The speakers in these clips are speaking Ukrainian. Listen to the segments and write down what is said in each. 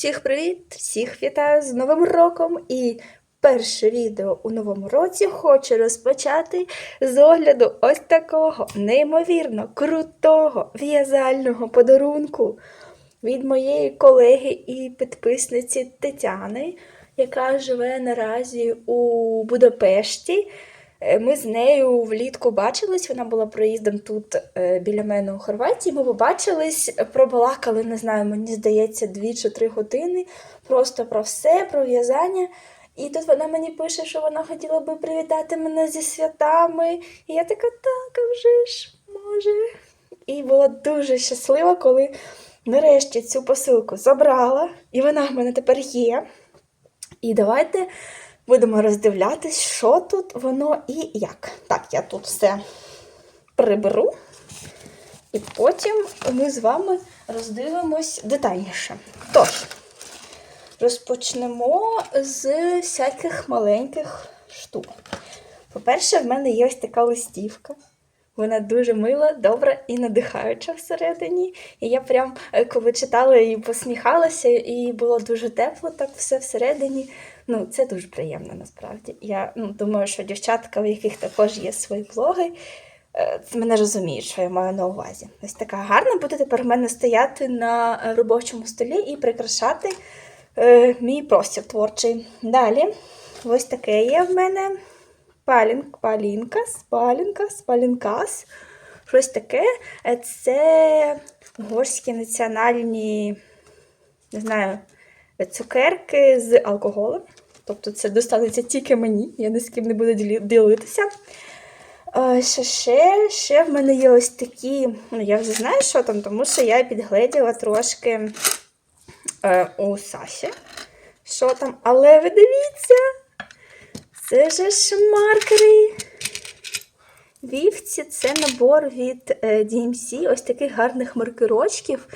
Всіх привіт! Всіх вітаю з Новим роком! І перше відео у новому році хочу розпочати з огляду ось такого неймовірно крутого в'язального подарунку від моєї колеги і підписниці Тетяни, яка живе наразі у Будапешті. Е, Ми з нею влітку бачились, вона була проїздом тут е, біля мене у Хорватії. Ми побачились, пробалакали, не знаю, мені здається, дві чи три години просто про все, про в'язання. І тут вона мені пише, що вона хотіла би привітати мене зі святами. І я така, так, а вже ж, може. І була дуже щаслива, коли нарешті цю посилку забрала, і вона в мене тепер є. І давайте будемо роздивлятись, що тут воно і як. Так, я тут все приберу. І потім ми з вами роздивимось детальніше. Тож, розпочнемо з всяких маленьких штук. По-перше, в мене є ось така листівка. Вона дуже мила, добра і надихаюча всередині. І я прям, е, коли читала її, посміхалася, і було дуже тепло, так все всередині. Ну, це дуже приємно насправді. Я ну, думаю, що дівчатка, у яких також є свої блоги, е, мене розуміють, що я маю на увазі. Ось така гарна буде тепер в мене стояти на робочому столі і прикрашати е, мій простір творчий. Далі, ось таке є в мене палінк, палінкас, палінкас, палінкас. Щось таке. Е, Це угорські національні, не знаю, цукерки з алкоголем. Тобто це достанеться тільки мені, я ні з ким не буду ділитися. Ще, ще, ще в мене є ось такі, ну я вже знаю, що там, тому що я підгледіла трошки е, у Саші, що там. Але ви дивіться, це же ж маркери. Вівці це набор від е, DMC, ось таких гарних маркерочків.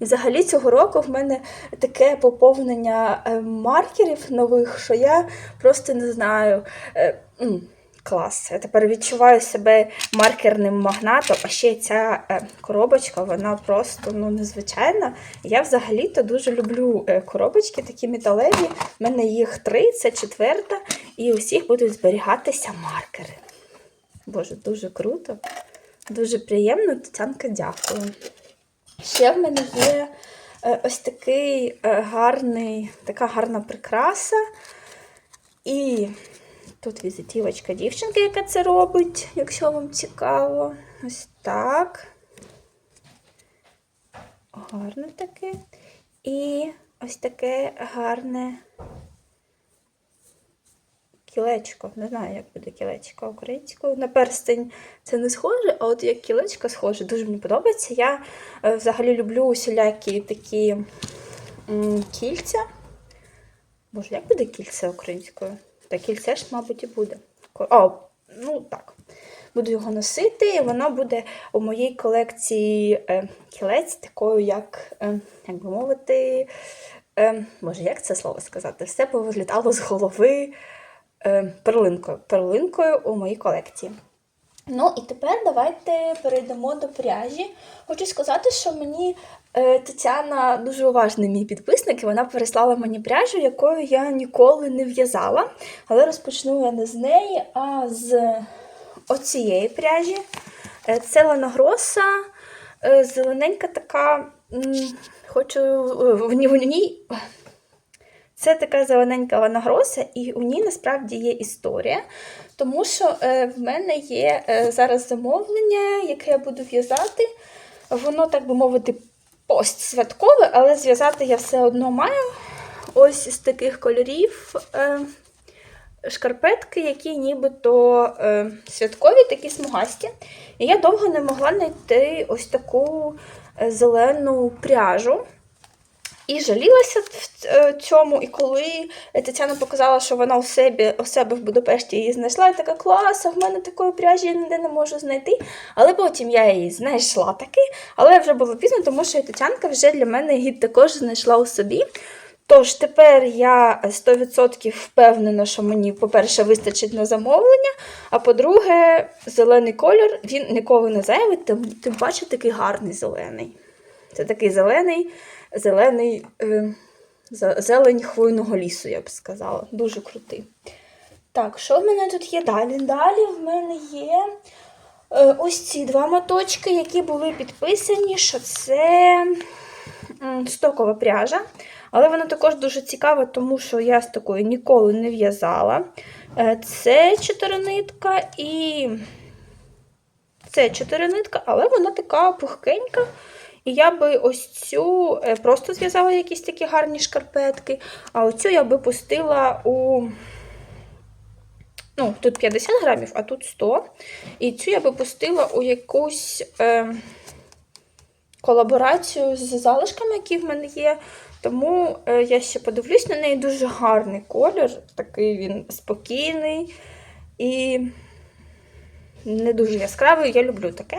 І взагалі цього року в мене таке поповнення е, маркерів нових, що я просто не знаю. Е, Клас. Я тепер відчуваю себе маркерним магнатом, а ще ця е, коробочка, вона просто ну, незвичайна. Я взагалі-то дуже люблю коробочки, такі металеві. У мене їх три, це четверта, і у всіх будуть зберігатися маркери. Боже, дуже круто, дуже приємно. Тетянка, дякую. Ще в мене є е, ось такий е, гарний, така гарна прикраса. І тут візитівочка дівчинки, яка це робить, якщо вам цікаво. Ось так. Гарне таке. І ось таке гарне кілечко. Не знаю, як буде кілечко українською. На перстень це не схоже, а от як кілечко схоже, дуже мені подобається. Я е, взагалі люблю усілякі такі кільця. Боже, як буде кільце українською? Та кільце ж, мабуть, і буде. О, ну так. Буду його носити, і воно буде у моїй колекції е, кілець, такою, як, е, як би мовити, е, Боже, як це слово сказати? Все повилітало з голови перлинкою. Перлинкою у моїй колекції. Ну і тепер давайте перейдемо до пряжі. Хочу сказати, що мені е, Тетяна дуже уважний мій підписник, і вона переслала мені пряжу, якою я ніколи не в'язала. Але розпочну я не з неї, а з оцієї пряжі. Е, Це Лана Гроса, е, зелененька така хочу е, в ній. Це така зелененька виногроса, і у ній насправді є історія, тому що е, в мене є е, зараз замовлення, яке я буду в'язати. Воно, так би мовити, постсвяткове, але зв'язати я все одно маю. Ось з таких кольорів е, шкарпетки, які нібито святкові, такі смугасті. І я довго не могла знайти ось таку зелену пряжу. І жалілася в е, цьому, і коли Тетяна показала, що вона у себе, у себе в Будапешті її знайшла, я така клас, а в мене такої пряжі я ніде не можу знайти. Але потім я її знайшла таки, але вже було пізно, тому що і Тетянка вже для мене її також знайшла у собі. Тож тепер я 100% впевнена, що мені, по-перше, вистачить на замовлення, а по-друге, зелений колір він ніколи не зайвий, тим, тим паче такий гарний зелений. Це такий зелений, зелений е, зелень хвойного лісу, я б сказала. Дуже крутий. Так, що в мене тут є далі? Далі в мене є е, ось ці два моточки, які були підписані, що це стокова пряжа. Але вона також дуже цікава, тому що я з такою ніколи не в'язала. Е, Це чотиринитка і це чотиринитка, але вона така пухкенька. І я би ось цю е, просто зв'язала якісь такі гарні шкарпетки, а оцю я би пустила у. Ну, тут 50 грамів, а тут 100. І цю я би пустила у якусь е, колаборацію з залишками, які в мене є. Тому е, я ще подивлюсь на неї дуже гарний колір, такий він спокійний і не дуже яскравий. Я люблю таке.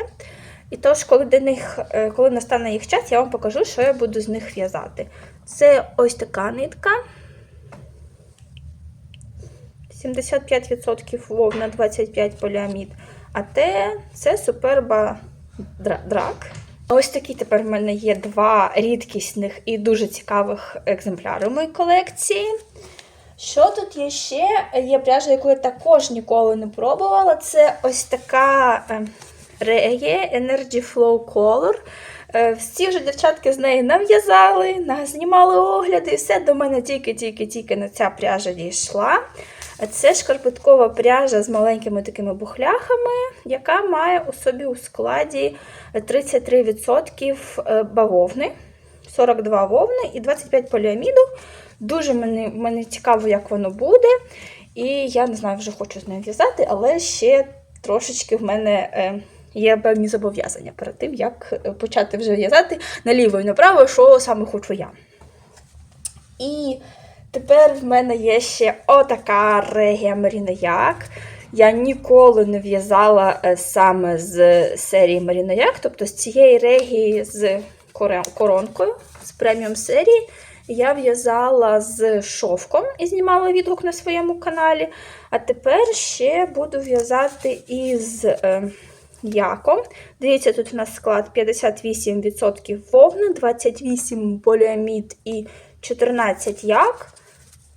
І тож, коли до них, е, коли настане їх час, я вам покажу, що я буду з них в'язати. Це ось така нитка. 75% вовна, 25 поліамід. А те це суперба драк. Ось такі тепер в мене є два рідкісних і дуже цікавих екземпляри в моїй колекції. Що тут є ще? Є пряжа, яку я також ніколи не пробувала. Це ось така е, Energy Flow Color. Е, Всі вже дівчатки з неї нав'язали, знімали огляди, і все до мене тільки-тільки-тільки на ця пряжа дійшла. Це шкарпеткова пряжа з маленькими такими бухляхами, яка має у собі у складі 33% е, бавовни, 42 вовни і 25 поліаміду. Дуже мені, мені цікаво, як воно буде. І я не знаю, вже хочу з нею в'язати, але ще трошечки в мене е, є певні зобов'язання перед тим, як е, почати вже в'язати наліво і направо, що саме хочу я. І тепер в мене є ще отака регія Марінаяк. Я ніколи не в'язала е, саме з серії Марінаяк, тобто з цієї регії з коронкою, з преміум серії. Я в'язала з шовком і знімала відгук на своєму каналі. А тепер ще буду в'язати із е. Дивіться, тут у нас склад 58% вовни, 28 поліамід і 14 як.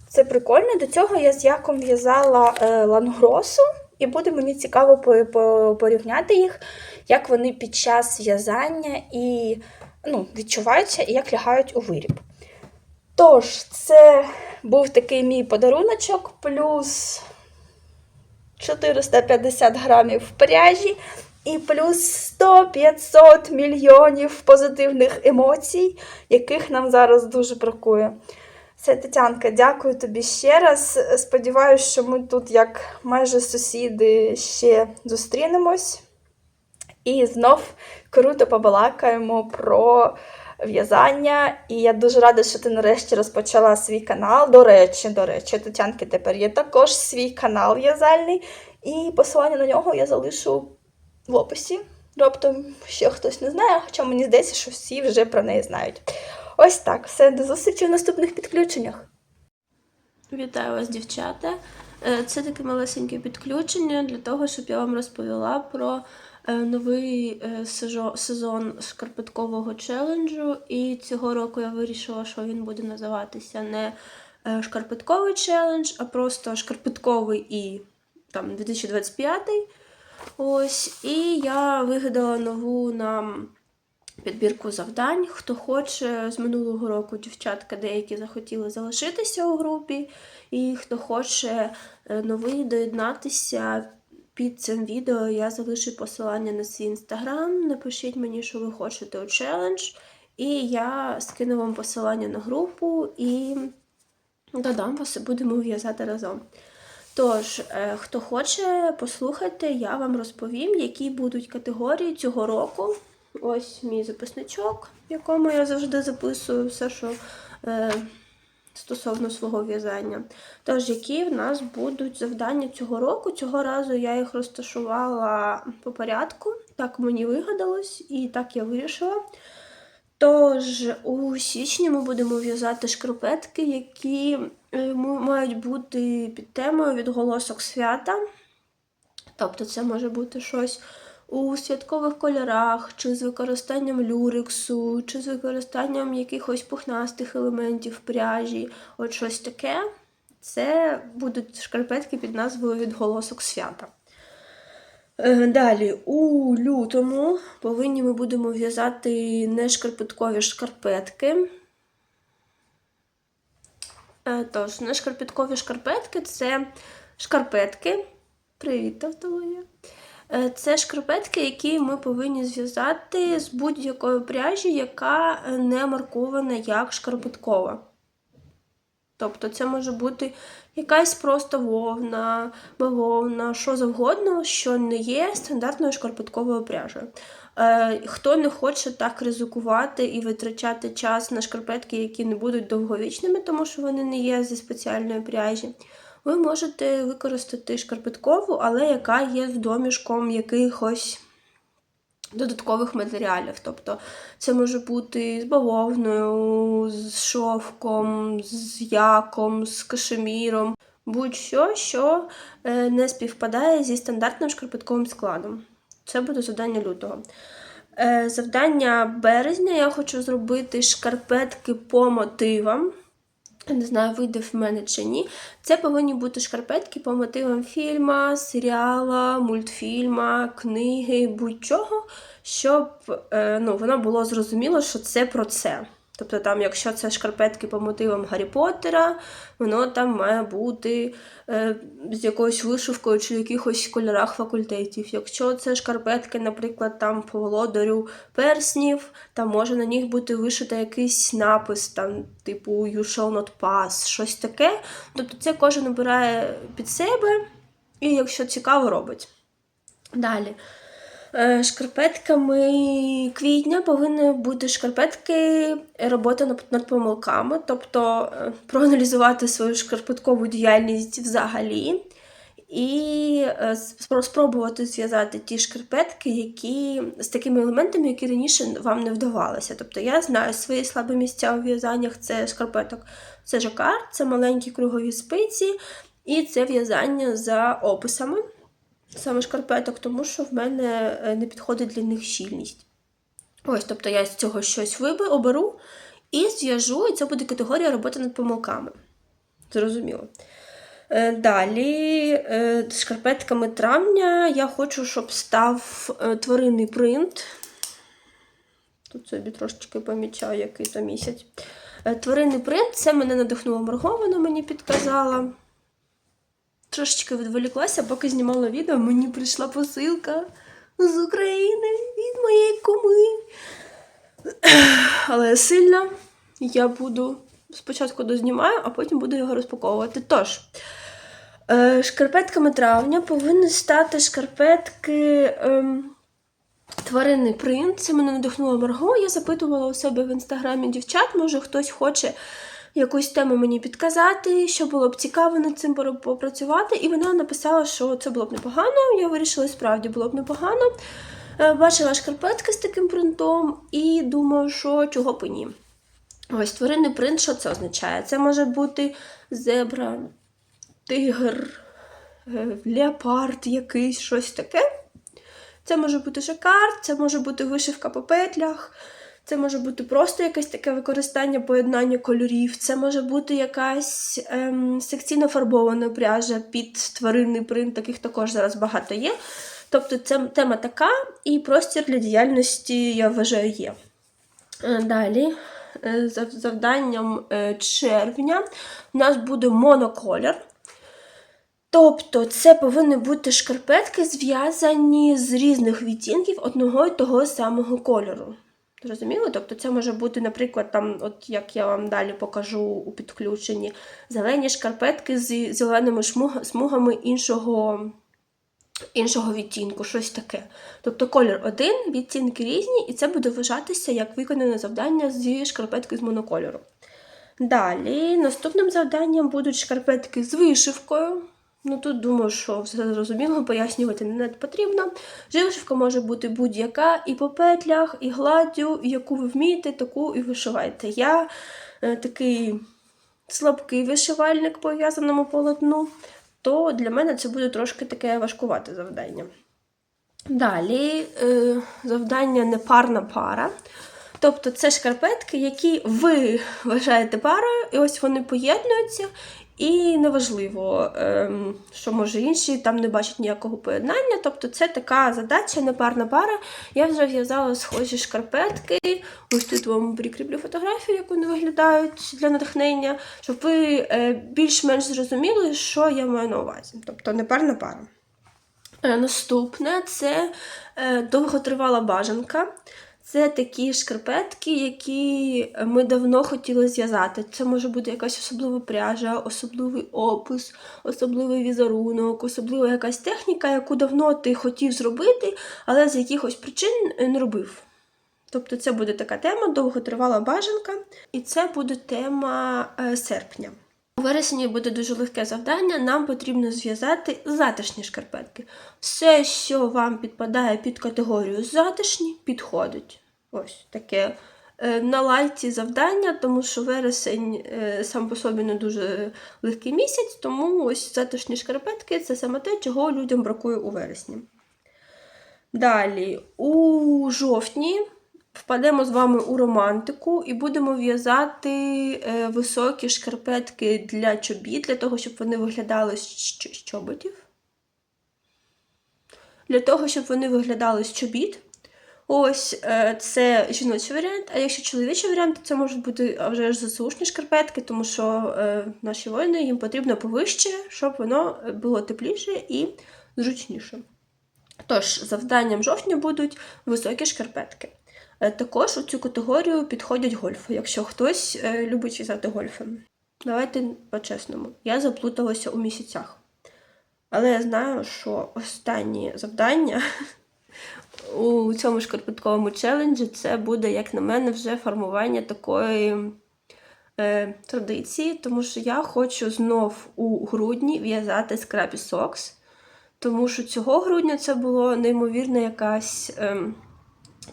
Це прикольно. До цього я з яком в'язала е, лангросу, і буде мені цікаво по- по- порівняти їх, як вони під час в'язання і ну, відчуваються і як лягають у виріб. Тож, це був такий мій подаруночок, плюс 450 грамів пряжі і плюс 100-500 мільйонів позитивних емоцій, яких нам зараз дуже бракує. Все, Тетянка, дякую тобі ще раз. Сподіваюся, що ми тут, як майже сусіди, ще зустрінемось. І знов круто побалакаємо про в'язання. І я дуже рада, що ти нарешті розпочала свій канал. До речі, до речі, Тетянки тепер є також свій канал в'язальний. І посилання на нього я залишу в описі. Раптом ще хтось не знає, хоча мені здається, що всі вже про неї знають. Ось так, все, до зустрічі в наступних підключеннях. Вітаю вас, дівчата. Е, Це таке малесеньке підключення для того, щоб я вам розповіла про е, новий е, сезон шкарпеткового челенджу. І цього року я вирішила, що він буде називатися не шкарпетковий челендж, а просто шкарпетковий і там 2025. Ось, і я вигадала нову нам підбірку завдань. Хто хоче з минулого року дівчатка деякі захотіли залишитися у групі, і хто хоче е, новий доєднатися під цим відео, я залишу посилання на свій інстаграм. Напишіть мені, що ви хочете у челендж, і я скину вам посилання на групу і додам вас будемо в'язати разом. Тож, е, хто хоче, послухайте, я вам розповім, які будуть категорії цього року. Ось мій записничок, в якому я завжди записую все, що е, стосовно свого в'язання. Тож, які в нас будуть завдання цього року. Цього разу я їх розташувала по порядку, так мені вигадалось, і так я вирішила. Тож, у січні ми будемо в'язати шкарпетки, які е, мають бути під темою відголосок свята. Тобто це може бути щось у святкових кольорах, чи з використанням люрексу, чи з використанням якихось пухнастих елементів пряжі, от щось таке. Це будуть шкарпетки під назвою Відголосок свята. Е, Далі, у лютому повинні ми будемо в'язати не шкарпеткові шкарпетки. Е, Тож, не шкарпеткові шкарпетки це шкарпетки. Привіт, Тавтологія. Е, Це шкарпетки, які ми повинні зв'язати з будь-якої пряжі, яка не маркована як шкарпеткова. Тобто це може бути якась просто вовна, бавовна, що завгодно, що не є стандартною шкарпетковою пряжею. Е, хто не хоче так ризикувати і витрачати час на шкарпетки, які не будуть довговічними, тому що вони не є зі спеціальної пряжі, ви можете використати шкарпеткову, але яка є з домішком якихось додаткових матеріалів. Тобто це може бути з бавовною, з шовком, з яком, з кашеміром, будь-що, що е, не співпадає зі стандартним шкарпетковим складом. Це буде завдання лютого. Е, Завдання березня я хочу зробити шкарпетки по мотивам. Не знаю, вийде в мене чи ні. Це повинні бути шкарпетки по мотивам фільма, серіала, мультфільма, книги, будь-чого, щоб е, ну, воно було зрозуміло, що це про це. Тобто, там, якщо це шкарпетки по мотивам Гаррі Поттера, воно там має бути е, з якоюсь вишивкою чи в якихось кольорах факультетів. Якщо це шкарпетки, наприклад, там по володарю перснів, там може на них бути вишито якийсь напис, там, типу You shall not pass, щось таке. Тобто це кожен обирає під себе, і якщо цікаво, робить. Далі. Е, Шкарпетками квітня повинні бути шкарпетки робота над- помилками, тобто е, проаналізувати свою шкарпеткову діяльність взагалі. І е, спробувати зв'язати ті шкарпетки, які з такими елементами, які раніше вам не вдавалося. Тобто я знаю свої слабі місця у в'язаннях це шкарпеток, це жакард, це маленькі кругові спиці, і це в'язання за описами саме шкарпеток, тому що в мене е, не підходить для них щільність. Ось, тобто я з цього щось виби, оберу і зв'яжу, і це буде категорія роботи над помилками. Зрозуміло. Е, Далі, е, з шкарпетками травня я хочу, щоб став тваринний принт. Тут собі трошечки помічаю, який то місяць. Тваринний принт це мене надихнуло Марго, вона мені підказала. Трошечки відволіклася, поки знімала відео, мені прийшла посилка з України від моєї куми. Але я сильна, я буду спочатку дознімаю, а потім буду його розпаковувати. Тож, е, шкарпетками травня повинні стати шкарпетки ем, тваринний принт. Це мене надихнуло Марго. Я запитувала у себе в інстаграмі дівчат, може хтось хоче якусь тему мені підказати, що було б цікаво над цим попрацювати. І вона написала, що це було б непогано. Я вирішила, справді було б непогано. Е, Бачила шкарпетки з таким принтом і думаю, що чого б і ні. Ось тваринний принт, що це означає? Це може бути зебра, тигр, е, леопард якийсь, щось таке. Це може бути жакард, це може бути вишивка по петлях, це може бути просто якесь таке використання поєднання кольорів, це може бути якась ем, секційно фарбована пряжа під тваринний принт, таких також зараз багато є. Тобто це тема така, і простір для діяльності, я вважаю, є. Е, Далі, е, за завданням е, червня, у нас буде моноколір. Тобто, це повинні бути шкарпетки, зв'язані з різних відтінків одного і того самого кольору. Зрозуміло? Тобто, це може бути, наприклад, там, от як я вам далі покажу у підключенні, зелені шкарпетки з зеленими смугами іншого, іншого відтінку, щось таке. Тобто колір один, відтінки різні, і це буде вважатися як виконане завдання зі шкарпетки з монокольору. Далі, наступним завданням будуть шкарпетки з вишивкою. Ну тут думаю, що все зрозуміло, пояснювати не потрібно. Вишивка може бути будь-яка і по петлях, і гладдю, яку ви вмієте, таку і вишивайте. Я е, такий слабкий вишивальник по в'язаному полотну, то для мене це буде трошки таке важкувате завдання. Далі е, завдання непарна пара. Тобто це шкарпетки, які ви вважаєте парою, і ось вони поєднуються, і неважливо, ем, що може інші там не бачать ніякого поєднання. Тобто це така задача, непарна пара. Я вже в'язала схожі шкарпетки. Ось тут вам прикріплю фотографію, як вони виглядають для натхнення, щоб ви е, більш-менш зрозуміли, що я маю на увазі. Тобто непарна пара. Е, Наступне це е, довготривала бажанка. Це такі шкарпетки, які ми давно хотіли зв'язати. Це може бути якась особлива пряжа, особливий опис, особливий візерунок, особлива якась техніка, яку давно ти хотів зробити, але з якихось причин не робив. Тобто це буде така тема, довготривала бажанка, і це буде тема е, серпня. У вересні буде дуже легке завдання. Нам потрібно зв'язати затишні шкарпетки. Все, що вам підпадає під категорію затишні, підходить. Ось таке е, на лайті завдання, тому що вересень е, сам по собі не дуже легкий місяць, тому ось затишні шкарпетки це саме те, чого людям бракує у вересні. Далі, у жовтні впадемо з вами у романтику і будемо в'язати е, високі шкарпетки для чобіт, для того, щоб вони виглядали з чоботів. Для того, щоб вони виглядали з чобіт. Ось е, це жіночий варіант, а якщо чоловічий варіант, то це можуть бути вже ж ЗСУшні шкарпетки, тому що е, наші воїни їм потрібно повище, щоб воно було тепліше і зручніше. Тож, завданням жовтня будуть високі шкарпетки. Е, Також у цю категорію підходять гольфи, якщо хтось е, любить в'язати гольфи. Давайте по-чесному. Я заплуталася у місяцях. Але я знаю, що останні завдання у цьому шкарпетковому челенджі це буде, як на мене, вже формування такої е, традиції, тому що я хочу знов у грудні в'язати скрапі сокс. Тому що цього грудня це було неймовірна якась ем,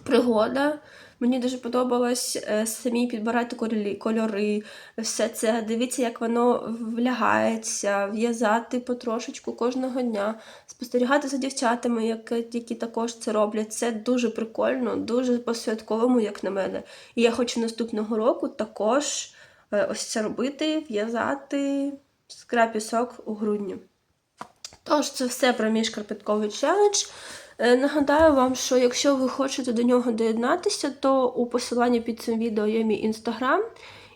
пригода. Мені дуже подобалось е, самі підбирати кольори, все це. Дивіться, як воно влягається, в'язати потрошечку кожного дня, спостерігати за дівчатами, які також це роблять. Це дуже прикольно, дуже по-святковому, як на мене. І я хочу наступного року також е, ось це робити, в'язати скрапісок у грудні. Тож, це все про мій шкарпетковий челендж. Е, Нагадаю вам, що якщо ви хочете до нього доєднатися, то у посиланні під цим відео є мій інстаграм,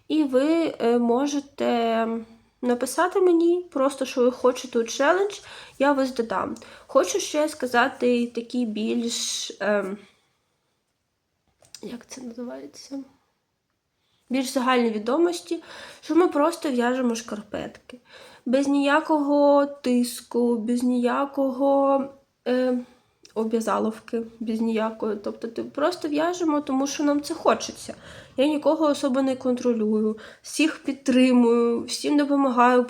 і ви е, можете написати мені просто, що ви хочете у челендж, я вас додам. Хочу ще сказати такі більш. ем, як це називається? більш загальні відомості, що ми просто в'яжемо шкарпетки. Без ніякого тиску, без ніякого е, обв'язаловки, без ніякої. Тобто ти просто в'яжемо, тому що нам це хочеться. Я нікого особо не контролюю, всіх підтримую, всім допомагаю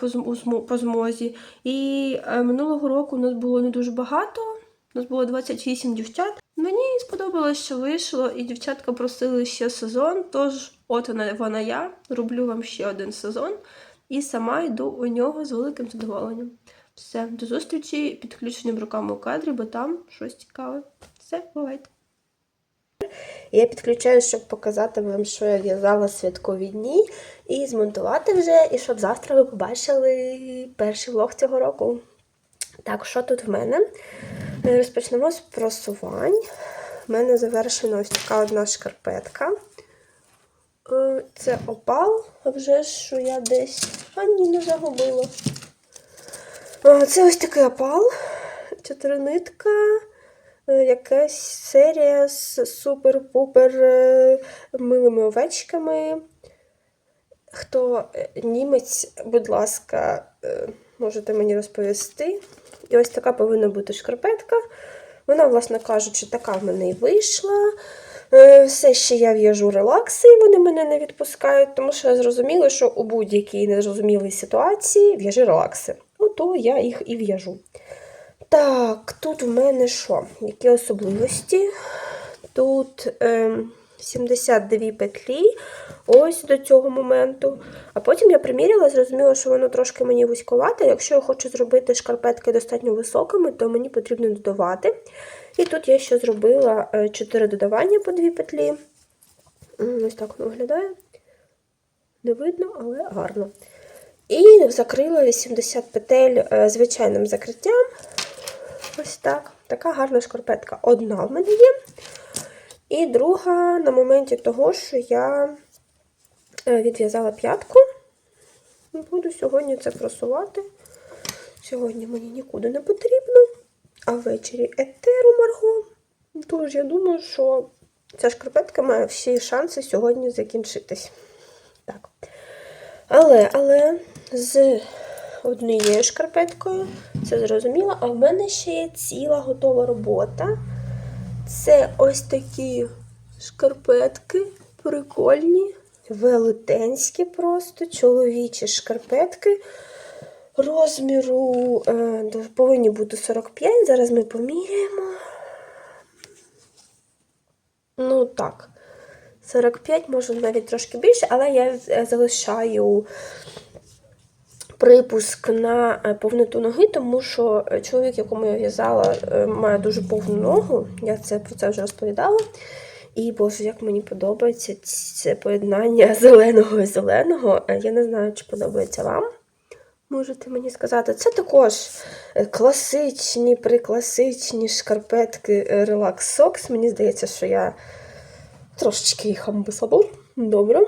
по змозі. І е, минулого року у нас було не дуже багато. У нас було 28 дівчат. Мені сподобалось, що вийшло, і дівчатка просили ще сезон. Тож, от вона, вона я, роблю вам ще один сезон і сама йду у нього з великим задоволенням. Все, до зустрічі підключенням руками у кадрі, бо там щось цікаве. Все, бувайте. Я підключаюсь, щоб показати вам, що я в'язала святкові дні, і змонтувати вже, і щоб завтра ви побачили перший влог цього року. Так, що тут в мене? Е, Розпочнемо з просувань. У мене завершена ось така одна шкарпетка. Е, Це опал, а вже що я десь. А ні, не загубила. Е, Це ось такий опал, чотиринитка, е, якась серія з супер-пупер е, милими овечками. Хто німець, будь ласка, можете мені розповісти. І ось така повинна бути шкарпетка. Вона, власне кажучи, така в мене і вийшла. Все ще я в'яжу релакси, і вони мене не відпускають, тому що я зрозуміла, що у будь-якій незрозумілій ситуації в'яжи релакси. Ото я їх і в'яжу. Так, тут в мене що? Які особливості? Тут е, 72 петлі, ось до цього моменту. А потім я приміряла, зрозуміла, що воно трошки мені вузьковате. Якщо я хочу зробити шкарпетки достатньо високими, то мені потрібно додавати. І тут я ще зробила 4 додавання по 2 петлі. Ось так воно виглядає. Не видно, але гарно. І закрила 80 петель е, звичайним закриттям. Ось так. Така гарна шкарпетка. Одна в мене є. І друга на моменті того, що я е, відв'язала п'ятку. Буду сьогодні це просувати. Сьогодні мені нікуди не потрібно. А ввечері етеру Марго. Тож я думаю, що ця шкарпетка має всі шанси сьогодні закінчитись. Так. Але, але з однією шкарпеткою, це зрозуміло, а в мене ще є ціла готова робота. Це ось такі шкарпетки прикольні, велетенські просто, чоловічі шкарпетки. Розміру е, повинні бути 45. Зараз ми поміряємо. Ну так, 45, може навіть трошки більше, але я е, залишаю припуск на е, повноту ноги, тому що е, чоловік, якому я в'язала, е, має дуже повну ногу. Я це про це вже розповідала. І боже, як мені подобається це поєднання зеленого і зеленого. Я не знаю, чи подобається вам. Можете мені сказати, це також класичні, прикласичні шкарпетки Relax Socks. Мені здається, що я трошечки їх амбасадор. Добре.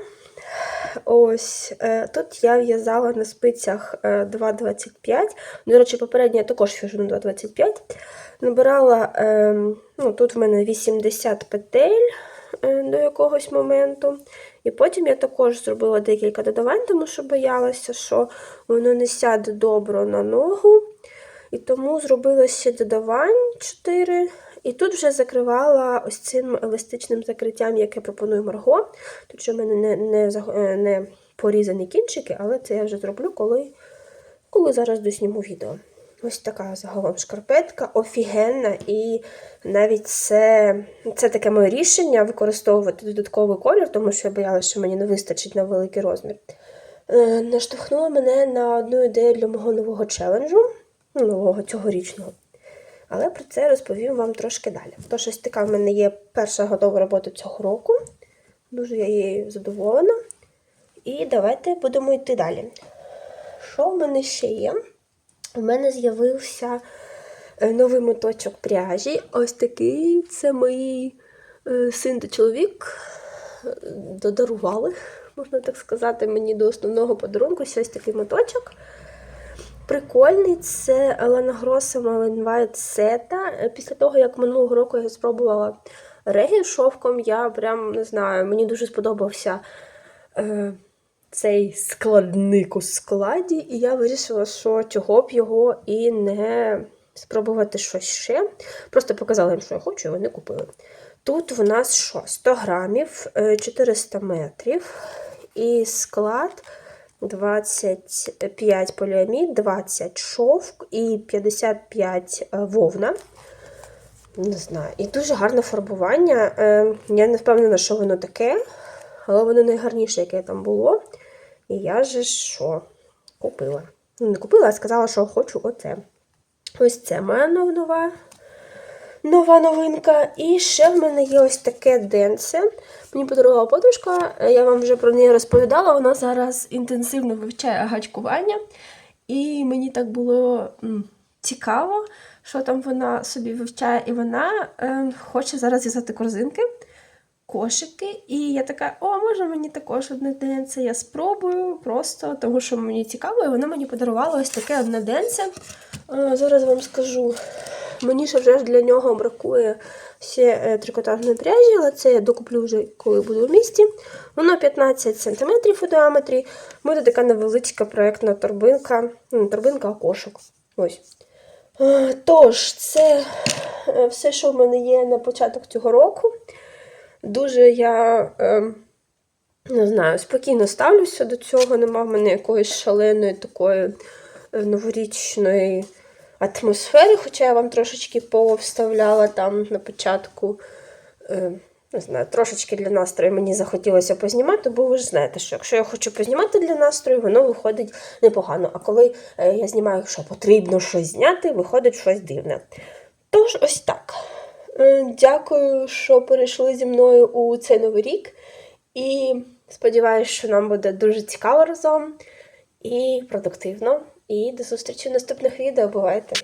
Ось е, тут я в'язала на спицях е, 2,25. До речі, попередньо я також в'яжу на 2,25. Набирала, е, ну, тут в мене 80 петель е, до якогось моменту. І потім я також зробила декілька додавань, тому що боялася, що воно не сяде добре на ногу. І тому зробила ще додавань 4. І тут вже закривала ось цим еластичним закриттям, яке пропонує Марго. Тут ще в мене не, не, е, не порізані кінчики, але це я вже зроблю, коли, коли зараз досніму відео. Ось така загалом шкарпетка, офігенна, і навіть це, це таке моє рішення використовувати додатковий колір, тому що я боялася, що мені не вистачить на великий розмір. Е, Наштовхнула мене на одну ідею для мого нового челенджу, нового цьогорічного. Але про це розповім вам трошки далі. Тож ось така в мене є перша готова робота цього року. Дуже я її задоволена. І давайте будемо йти далі. Що в мене ще є? У мене з'явився е, новий моточок пряжі. Ось такий. Це мої е, син та чоловік е, додарували, можна так сказати, мені до основного подарунку. Ще ось такий моточок. Прикольний, це Елена Гроса Малин Сета. Е, Після того, як минулого року я спробувала регі шовком, я прям не знаю, мені дуже сподобався е, цей складник у складі, і я вирішила, що чого б його і не спробувати щось ще. Просто показала їм, що я хочу, і вони купили. Тут в нас що? 100 грамів, е, 400 метрів і склад 25 поліамід, 20 шовк і 55 е, вовна. Не знаю. І дуже гарне фарбування. Е, Я не впевнена, що воно таке, але воно найгарніше, яке там було. І я же що? Купила. Ну, не купила, а сказала, що хочу оце. Ось це моя нов- нова, нова новинка. І ще в мене є ось таке денце. Мені подарувала подружка, я вам вже про неї розповідала. Вона зараз інтенсивно вивчає гачкування. І мені так було цікаво, що там вона собі вивчає, і вона е, хоче зараз в'язати корзинки. Кошики. І я така, о, може мені також одноденце, я спробую просто, тому що мені цікаво, і вона мені подарувала ось таке одноденце. Е, Зараз вам скажу. Мені ще вже для нього бракує ще е, трикотажної пряжі, але це я докуплю вже, коли буду в місті. Воно 15 см у діаметрі. Буде така невеличка проєктна торбинка. Ну, не торбинка, а кошик. Ось. Е, Тож, це все, що в мене є на початок цього року. Дуже я е, не знаю, спокійно ставлюся до цього. Нема в мене якоїсь шаленої такої е, новорічної атмосфери, хоча я вам трошечки повставляла там на початку. Е, не знаю, трошечки для настрою мені захотілося познімати, бо ви ж знаєте, що якщо я хочу познімати для настрою, воно виходить непогано. А коли е, я знімаю, що потрібно щось зняти, виходить щось дивне. Тож, ось так. Дякую, що перейшли зі мною у цей новий рік. І сподіваюся, що нам буде дуже цікаво разом і продуктивно. І до зустрічі в наступних відео. Бувайте!